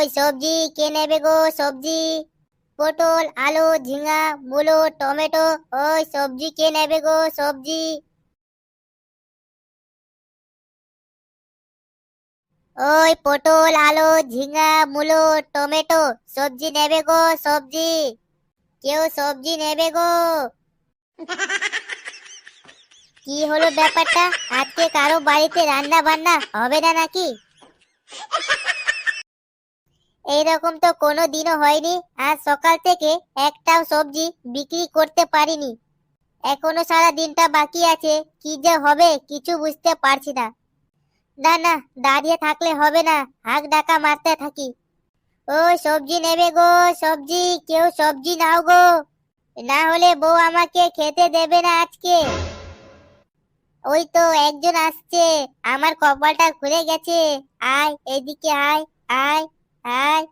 ওই সবজি কে নেবে গো সবজি? পটল, আলু ঝিঙ্গা মূলো, টমেটো, ওই সবজি কে নেবে গো সবজি? ওই পটল, আলু ঝিঙ্গা মূলো, টমেটো সবজি নেবে গো সবজি। কেউ সবজি নেবে গো। কি হলো ব্যাপারটা? আজকে কারও বাড়িতে রান্না বান্না হবে না নাকি? এইরকম তো কোনো দিনও হয়নি। আজ সকাল থেকে একটাও সবজি বিক্রি করতে পারিনি। এখনও সারা দিনটা বাকি আছে। কি যে হবে কিছু বুঝতে পারছি না। না না, দাঁড়িয়ে থাকলে হবে না। হাঁক ডাকা মারতে থাকি। ও, সবজি নেবে গো, সবজি। কেউ সবজি নাও গো। না হলে বউ আমাকে খেতে দেবে না আজকে। ওই তো একজন আসছে। আমার কপালটা খুলে গেছে। আয়, এদিকে আয় আয়। আয়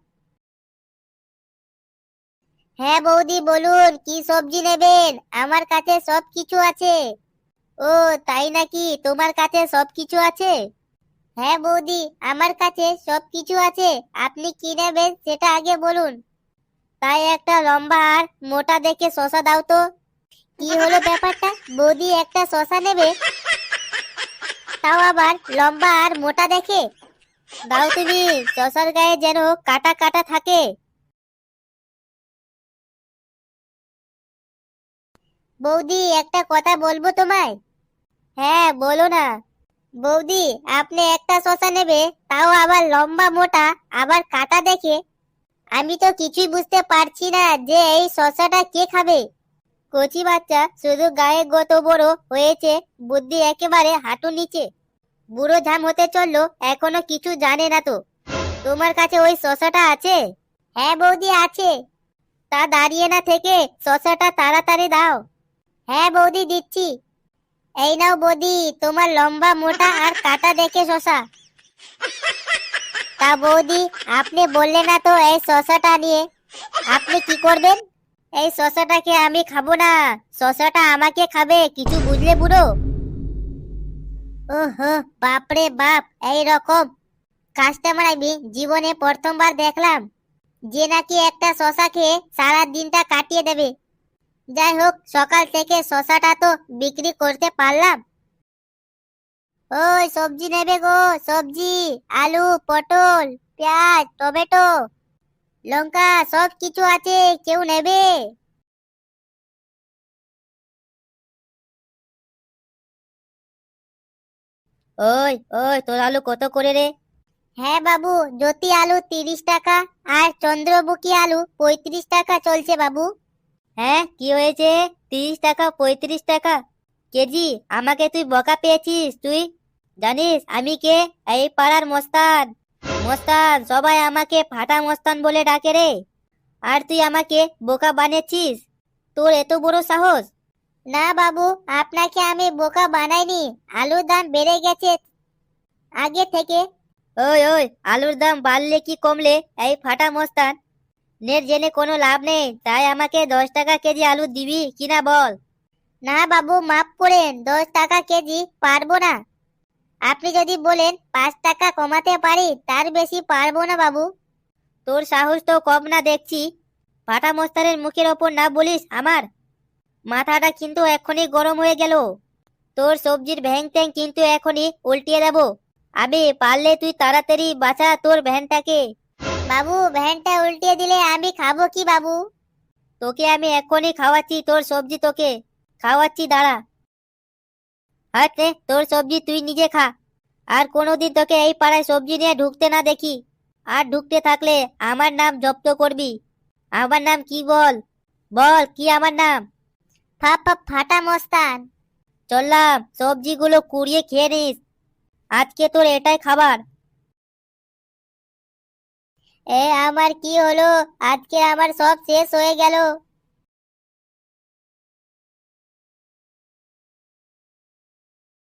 হ্যাঁ বৌদি, বলুন, কি সবজি নেবেন? আমার কাছে সব কিছু আছে। ও, তাই নাকি? তোমার কাছে সব কিছু আছে? হ্যাঁ বৌদি, আমার কাছে সব কিছু আছে। আপনি কি নেবেন সেটা আগে বলুন। তাই একটা লম্বা আর মোটা দেখে শশা দাও তো। কি হলো ব্যাপারটা? বৌদি, একটা শশা নেবে? তাও আবার লম্বা আর মোটা দেখে? শশার গায়ে যেন কাটা কাটা থাকে। বৌদি, একটা কথা বলব তোমায়? হ্যাঁ বলো না। বৌদি, আপনি একটা শশা নেবে, তাও আবার লম্বা মোটা, আবার কাটা দেখে। আমি তো কিছুই বুঝতে পারছি না যে এই শশাটা কে খাবে। কচি বাচ্চা শুধু গায়ে গত বড় হয়েছে, বুদ্ধি একেবারে হাঁটু নিচে। বুড়ো ঝাম হতে চলল, এখনও কিছু জানে না তো। তোমার কাছে ওই শশাটা আছে? হ্যাঁ বৌদি, আছে। তা দাঁড়িয়ে না থেকে শশাটা তাড়াতাড়ি দাও। হ্যাঁ বৌদি, দিচ্ছি। এই নাও বৌদি, তোমার লম্বা, মোটা আর কাটা দেখে শশা। তা বৌদি, আপনি বললেন না তো এই শশাটা নিয়ে। আপনি কি করবেন? এই শশাটাকে আমি খাব না। শশাটা আমাকে খাবে, কিছু বুঝলে বুড়ো? ওহো, বাপরে বাপ এই রকম কাস্টমার আমি জীবনে প্রথমবার দেখলাম, যে নাকি একটা শশা খেয়ে সারা দিনটা কাটিয়ে দেবে। যাই হোক, সকাল থেকে শশাটা তো বিক্রি করতে পারলাম। ওই সবজি নেবে গো, সবজি, আলু, পটল, পেঁয়াজ, টমেটো, লঙ্কা সব কিছু আছে, কেউ নেবে। ওই ওই তোর আলু কত করে রে? হ্যাঁ বাবু জ্যোতি আলু তিরিশ টাকা আর চন্দ্রমুখী আলু পঁয়ত্রিশ টাকা চলছে বাবু। হ্যাঁ কি হয়েছে? তিরিশ টাকা পঁয়ত্রিশ টাকা? কেজি আমাকে তুই বকা পেয়েছিস তুই? জানিস আমি কে? এই পাড়ার মস্তান। মস্তান সবাই আমাকে ফাটা মস্তান বলে ডাকে রে। আর তুই আমাকে বোকা বানিয়েছিস? তোর এত বড় সাহস? না বাবু আপনাকে আমি বোকা বানাইনি। আলুর দাম বেড়ে গেছে আগে থেকে। ওই ওই আলুর দাম বাড়লে কি কমলে? এই ফাটা মস্তান। নের জেনে কোনো লাভ নেই তাই আমাকে দশ টাকা কেজি আলু দিবি কিনা বল। না বাবু মাফ করেন দশ টাকা কেজি পারব না। আপনি যদি বলেন পাঁচ টাকা কমাতে পারি তার বেশি পারব না বাবু। তোর সাহস তো কম না দেখছি। ফাটা মস্তানের মুখের ওপর না বলিস আমার? মাথাটা কিন্তু এখনই গরম হয়ে গেল। তোর সবজির ভ্যাং ট্যাং কিন্তু এখনই উল্টিয়ে দেবো। আবে, পারলে তুই তাড়াতাড়ি বাঁচা তোর ভ্যানটাকে বাবু ভ্যানটা উল্টিয়ে দিলে আমি খাব কি বাবু? তোকে আমি এখনই খাওয়াচ্ছি তোর সবজি তোকে। খাওয়াচ্ছি, দাঁড়া। রে, তোর সবজি তুই নিজে খা। আর কোনোদিন তোকে এই পাড়ায় সবজি নিয়ে ঢুকতে না দেখি। আর ঢুকতে থাকলে আমার নাম জব্দ করবি। আমার নাম কি বল? বল, কি আমার নাম? ফাটা মস্তান। চললাম, সবজিগুলো কুড়িয়ে খেয়ে নিস। আজকে তোর এটাই খাবার। এ, আমার কি হলো? আজকে আমার সব শেষ হয়ে গেল।